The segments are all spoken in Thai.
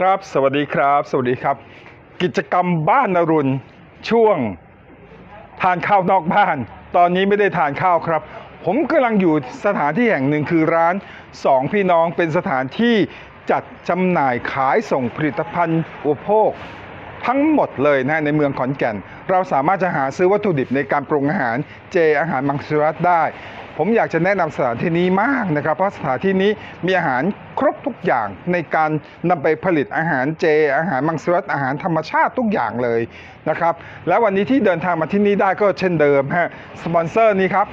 ครับ สวัสดีครับ สวัสดีครับ กิจกรรมบ้านนรุณช่วงทานข้าวนอกบ้าน ตอนนี้ไม่ได้ทานข้าวครับ ผมกำลังอยู่สถานที่แห่งหนึ่งคือร้านสองพี่น้องเป็นสถานที่จัดจำหน่ายขายส่งผลิตภัณฑ์อุปโภค ทั้งหมดเลยนะในเมืองขอนแก่น เราสามารถจะหาซื้อวัตถุดิบในการปรุงอาหารเจอาหารมังสวิรัตได้ ผมอยากจะแนะนำสถานที่นี้มากนะครับ เพราะสถานที่นี้มีอาหารครบทุกอย่างในการนำไปผลิตอาหารเจ อาหารมังสวิรัตอาหารธรรมชาติทุกอย่างเลยนะครับ และวันนี้ที่เดินทางมาที่นี่ได้ก็เช่นเดิมฮะสปอนเซอร์นี้ครับ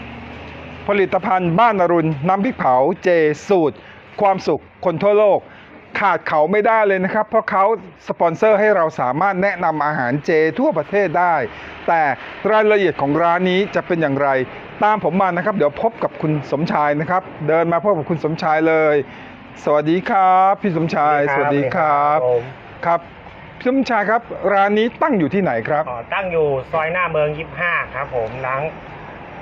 ผลิตภัณฑ์บ้านอรุณน้ำพริกเผาเจสูตร ความสุขคนทั่วโลก ขาดเขาไม่ได้เลยนะครับ เพราะเขาสปอนเซอร์ให้เราสามารถแนะนำอาหารเจทั่วประเทศได้ แต่รายละเอียดของร้านนี้จะเป็นอย่างไร ตามผมมานะครับ เดี๋ยวพบกับคุณสมชายนะครับ เดินมาพบกับคุณสมชายเลย สวัสดีครับ พี่สมชาย สวัสดีครับผมครับพี่สมชายครับ ร้านนี้ตั้งอยู่ที่ไหนครับอ๋อตั้งอยู่ซอยหน้าเมือง 25 ครับผมหลัง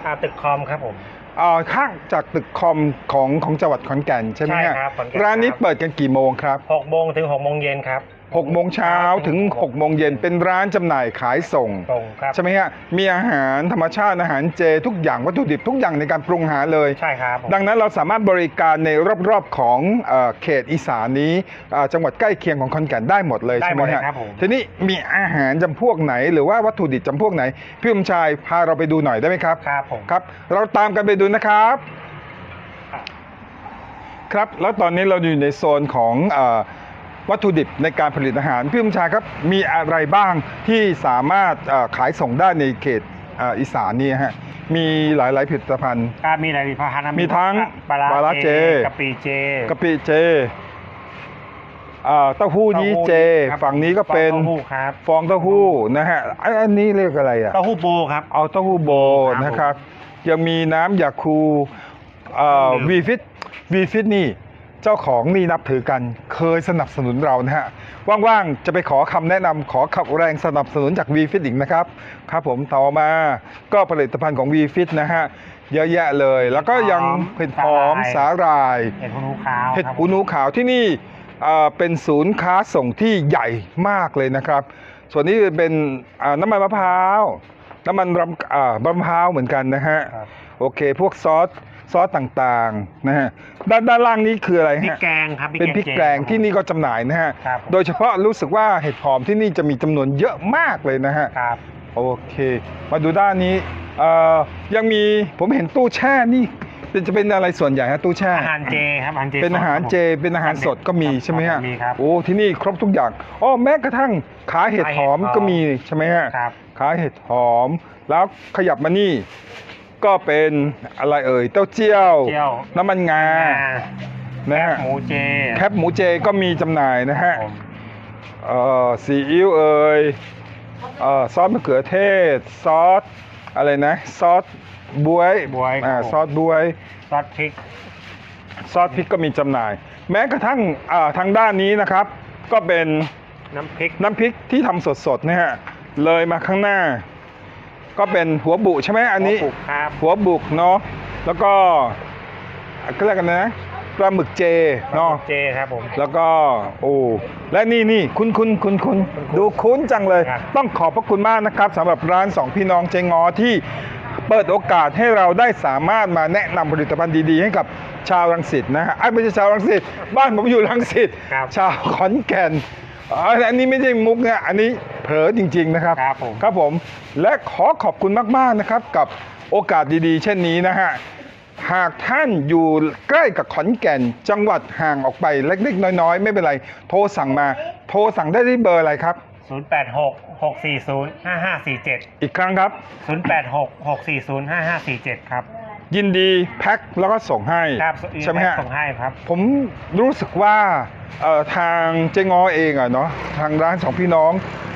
อ่าตึกคอมครับผม อ่าข้างจากตึกคอมของของจังหวัดขอนแก่นใช่ไหมใช่ฮะครับขอนแก่นร้านนี้ครับ เปิดกันกี่โมงครับ 6โมงถึง6โมงเย็นครับ 6โมงเช้าถึง6โมงเย็นเป็นร้านจำหน่ายขายส่ง ตรงครับ ใช่ไหมฮะ มีอาหารธรรมชาติอาหารเจทุกอย่างวัตถุดิบทุกอย่างในการปรุงอาหารเลย ใช่ครับผม ดังนั้นเราสามารถบริการในรอบๆของเอ่อเขตอีสานนี้อ่าจังหวัดใกล้เคียงของขอนแก่นได้หมดเลยได้ใช่หไหมมดเลยฮะครับผม ทีนี้มีอาหารจำพวกไหน หรือว่าวัตถุดิบจำพวกไหน พี่อมชายพาเราไปดูหน่อยได้ไหมครับ ครับผมครับ เราตามกันไปดูนะครับ ครับ แล้วตอนนี้เราอยู่ในโซนของเออ วัตถุดิบในการผลิตอาหารพี่อมชายครับมีอะไรบ้างที่สามารถเอ่อขายส่งได้ในเขตเอ่ออีสานนี่ฮะมีหลาย ๆ ผลิตภัณฑ์ก็มีอะไรมีพาหนะมีทั้งปลาปลาร้าร้าเจกะปิเจกะปิเจเอ่อเต้าหู้ยี้เจครับฝั่งนี้ก็เป็นเต้าหู้ครับฟองเต้าหู้นะฮะไอ้อันนี้เรียกอะไรอะเต้าหู้ปูครับเอาเต้าหู้โบครับนะครับยังมีน้ำยาคูเอ่อเครื่องดื่วีมฟิตวีฟิตนี่ เจ้าของนี่นับถือกันเคยสนับสนุนเรานะฮะว่างๆจะไปขอคำแนะนำขอขับแรงสนับสนุนจากวีฟิตอีกนะครับครับผมต่อมาก็ผลิตภัณฑ์ของวีฟิตนะฮะเยอะแยะเลย แล้วก็ยังเห็ดหอมสาหร่าย เห็ดหูหนูขาวเห็ดครับหูหนูขาวที่นี่เอ่อเป็นศูนย์ค้าส่งที่ใหญ่มากเลยนะครับ ส่วนนี้เป็นอ่าน้ำมันมะพร้าวน้ำมันรำอ่ามะพร้าวเหมือนกันนะฮะครับโอเค พวกซอส ซอสต่างๆนะฮะด้านด้านล่างนี้คืออะไรพริกฮะแกงครับเป็นพริกแกงที่นี่ก็จำหน่ายนะฮะครับโดยเฉพาะรู้สึกว่าเห็ดหอมที่นี่จะมีจำนวนเยอะมากเลยนะฮะครับ โอเค มาดูด้านนี้เอ่อยังมีผมเห็นตู้แช่นี่เป็นจะเป็นอะไรส่วนใหญ่ฮะตู้แช่ อาหารเจครับอาหารเจเป็นอาหารสดคบผมเจเป็นอาหารสดก็มีครับใช่ไหมฮะมีครับโอ้ที่นี่ครบทุกอย่างอ๋อแม้กระทั่งขายเห็ดหอมขายเห็ดหอมก็มีใช่ไหมฮะครับ ขายเห็ดหอม แล้วขยับมานี่ ก็เป็นอะไรเอ่ยเต้าเจี้ยว เจียวน้ำมันงา นะแคบฮะ หมูเจแคบหมูเจก็มีจำหน่ายนะฮะผมเอ่อซีอิ๊วเอ่ยเอ่อซอสมะเขือเทศ ซอสอะไรนะ ซอสบวยบวยอ่าครับผมซอสบวย ซอสพริก ซอสพริกก็มีจำหน่าย แม้กระทั่งอ่าทางด้านนี้นะครับ ก็เป็นน้ำพริก น้ำพริกที่ทำสดๆนะฮะเลยมาข้างหน้า ก็เป็นหัวบุใช่ไหมอันนี้ หัวปลูกครับ หัวบุกเนาะแล้วก็ก็เรียกกันนะปลาหมึกเจเนาะเจครับผม แล้วก็โอ้และนี่นี่คุณคุณคุณคุณดูคุ้นจังเลย ครับ ต้องขอบพระคุณมากนะครับสำหรับร้านสองพี่น้องเจงอที่เปิดโอกาสให้เราได้สามารถมาแนะนำผลิตภัณฑ์ดีๆ ให้กับชาวรังสิตนะฮะไอ้ยไม่ใช่ชาวรังสิตบ้านผมอยู่รังสิตครับ ชาวขอนแก่นอ๋ออันนี้ไม่ใช่มุกนะอันนี้ เผลอจริง ๆ นะครับ ครับผม ครับผม และขอขอบคุณมาก ๆ นะครับ กับโอกาสดีๆ เช่นนี้นะฮะ หากท่านอยู่ใกล้กับขอนแก่น จังหวัดห่างออกไปเล็ก ๆ น้อย ๆ ไม่เป็นไร โทรสั่งมา โทรสั่งได้ที่เบอร์อะไรครับ 086 640 5547 อีกครั้งครับ 086 640 5547 ครับ ยินดีแพ็คแล้วก็ส่งให้ครับใช่ไหมฮะ ส่งให้ครับ ผมรู้สึกว่าเอ่อทางเจ๊งอเองอะเนาะทางร้านสองพี่น้องเอ่อ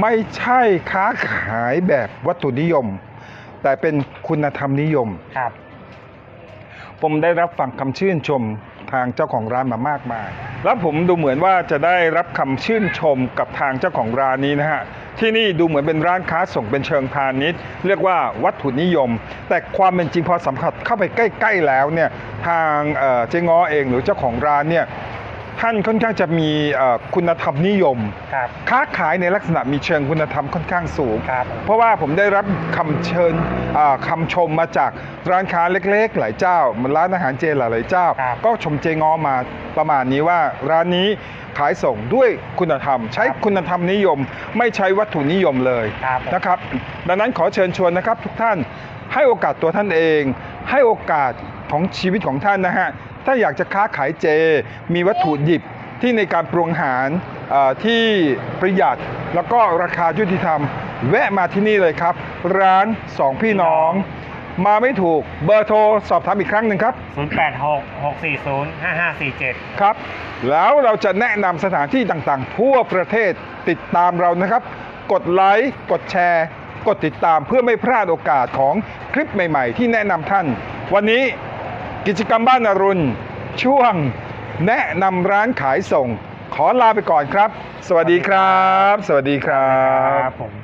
ไม่ใช่ค้าขายแบบวัตถุนิยม แต่เป็นคุณธรรมนิยม ครับ ผมได้รับฟังคำชื่นชมทางเจ้าของร้านมามากมาย แล้วผมดูเหมือนว่าจะได้รับคำชื่นชมกับทางเจ้าของร้านนี้นะฮะ ที่นี่ดูเหมือนเป็นร้านค้าส่งเป็นเชิงพาณิชย์ เรียกว่าวัตถุนิยม แต่ความเป็นจริงพอสัมผัสเข้าไปใกล้ ๆ แล้วเนี่ย ทางเอ่อเจ๊ง้อเองหรือเจ้าของร้านเนี่ย ทท่านค่อนข้างจะมีเอ่อคุณธรรมนิยม ครับ ค้าขายในลักษณะมีเชิงคุณธรรมค่อนข้างสูง ครับ เพราะว่าผมได้รับคำเชิญอ่าคำชมมาจากร้านค้าเล็กๆ หลายเจ้าร้านอาหารเจหลายๆเจ้า ครับก็ชมเจงอมาประมาณนี้ว่าร้านนี้ขายส่งด้วยคุณธรรม ใช้คุณธรรมนิยม ไม่ใช้วัตถุนิยมเลย ครับ นะครับดังนั้นขอเชิญชวนนะครับทุกท่านให้โอกาสตัวท่านเอง ให้โอกาสของชีวิตของท่านนะฮะ ถ้าอยากจะค้าขายเจ มีวัตถุดิบที่ในการปรุงอาหารเอ่อที่ประหยัดแล้วก็ราคายุติธรรม แวะมาที่นี่เลยครับ ร้านสองพี่น้อง มาไม่ถูกเบอร์โทรสอบถามอีกครั้งหนึ่งครับ 086 640 5547 ครับ แล้วเราจะแนะนำสถานที่ต่างๆ ทั่วประเทศติดตามเรานะครับ กดไลค์กดแชร์กดติดตามเพื่อไม่พลาดโอกาสของคลิปใหม่ ๆ ที่แนะนำท่าน วันนี้ กิจกรรมบ้านอรุณ ช่วงแนะนำร้านขายส่ง ขอลาไปก่อนครับ สวัสดีครับ สวัสดีครับบผม